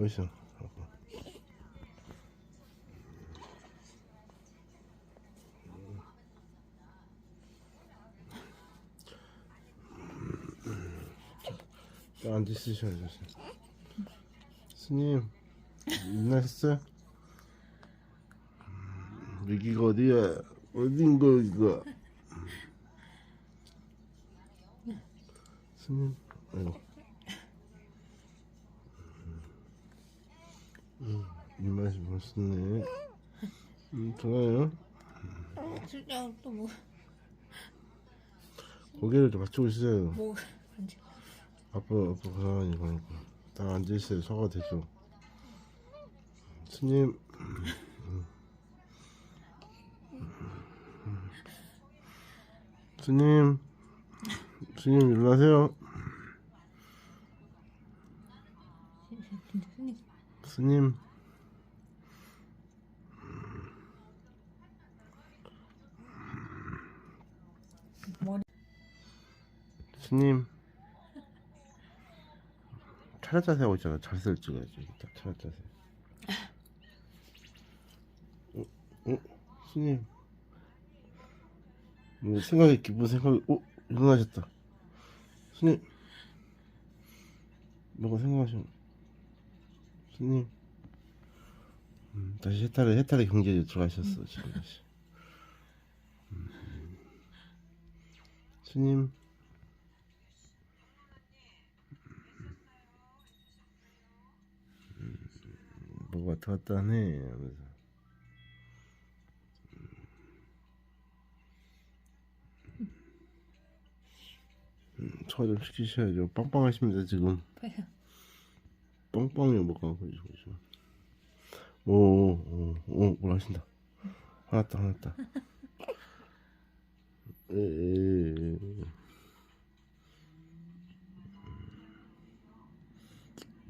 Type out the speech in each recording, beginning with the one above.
어디서? 또 앉으시셔야죠. 스님, 일어나셨어요? 음, 여기가 어디야? 어딘가 여기가? 스님, 아이고. 음, 입 맛이 멋있네. 음, 좋아요. 진짜 또뭐 고개를 좀 맞추고 있어요. 뭐 아빠, 아빠 가만히 그러니까. 딱 앉아 있어요. 소가 되죠. 스님. 스님. 스님, 일어나세요. 스님. 머리 스님. 차렷 자세 하고 있잖아. 자세를 찍어야지. 딱 차렷 자세. 어, 어, 스님. 뭐 생각이 기쁜 생각이, 어, 일어나셨다. 스님. 뭐가 생각하시면. 스님. 음, 다시 해탈의 해탈의 경제에 들어가셨어 지금 다시. 음. 스님. 갔다 하네 하면서 음, 소화 좀 시키셔야죠 빵빵하십니다 지금 빵빵이 뭐가 지금 오오오 뭘 하신다 화났다 화났다 에 에에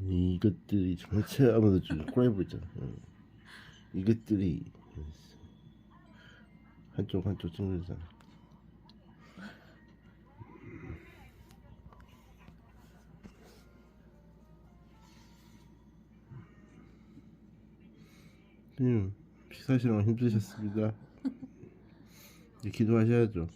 이것들이 정체 하면서 지금 꼬라이고 있잖아. 응. 이것들이. 한쪽 한쪽 찡그리잖아 스님 식사시랑 힘드셨습니다 기도하셔야죠